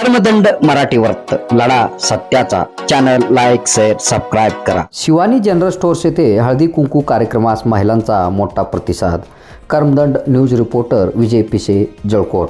कर्मदंड मराठी वर्त लढा सत्याचा. चॅनल लाईक शेअर सबस्क्राईब करा. शिवानी जनरल स्टोअर्स येथे हळदी कुंकू कार्यक्रमास महिलांचा मोठा प्रतिसाद. कर्मदंड न्यूज रिपोर्टर विजय पिसे जळकोट.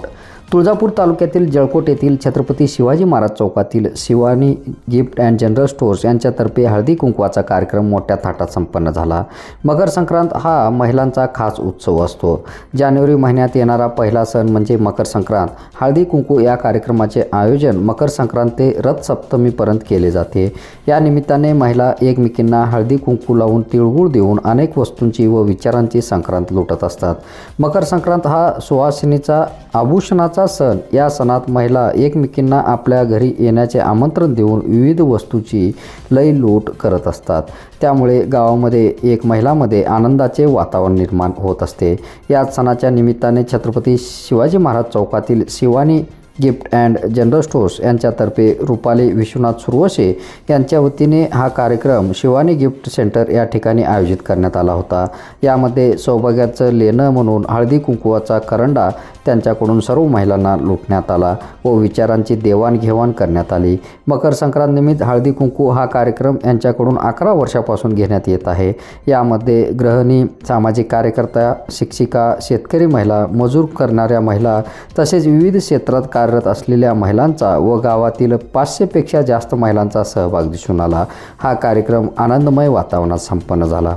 तुळजापूर तालुक्यातील जळकोट येथील छत्रपती शिवाजी महाराज चौकातील Shivani gift and general stores यांच्यातर्फे हळदी कुंकवाचा कार्यक्रम मोठ्या थाटात संपन्न झाला. मकर संक्रांत हा महिलांचा खास उत्सव असतो. जानेवारी महिन्यात येणारा पहिला सण म्हणजे मकर संक्रांत. हळदी कुंकू या कार्यक्रमाचे आयोजन मकर संक्रांत ते रथ सप्तमीपर्यंत केले जाते. या निमित्ताने महिला एकमेकींना हळदी कुंकू लावून तिळगुळ देऊन अनेक वस्तूंची व विचारांची संक्रांत लुटत असतात. मकर संक्रांत हा सुवासिनीचा आभूषणाचा सण या सणात महिला एकमेकींना आपल्या घरी येण्याचे आमंत्रण देऊन विविध वस्तूची लय लूट करत असतात. त्यामुळे गावामध्ये एक महिलामध्ये आनंदाचे वातावरण निर्माण होत असते. या सणाच्या निमित्ताने छत्रपती शिवाजी महाराज चौकातील Shivani gift and general stores यांच्यातर्फे रुपाली विश्वनाथ सुरवसे यांच्या वतीने हा कार्यक्रम शिवानी गिफ्ट सेंटर या ठिकाणी आयोजित करण्यात आला होता. यामध्ये सौभाग्याचं लेणं म्हणून हळदी कुंकुवाचा करंडा त्यांच्याकडून सर्व महिलांना लुटण्यात आला व विचारांची देवाणघेवाण करण्यात आली. मकर संक्रांत निमित्त हळदी कुंकू हा कार्यक्रम यांच्याकडून अकरा वर्षापासून घेण्यात येत आहे. यामध्ये गृहिणी सामाजिक कार्यकर्ता शिक्षिका शेतकरी महिला मजूर करणाऱ्या महिला तसेच विविध क्षेत्रात कार्यरत असलेल्या महिलांचा व गावातील पाचशेपेक्षा जास्त महिलांचा सहभाग दिसून आला. हा कार्यक्रम आनंदमय वातावरणात संपन्न झाला.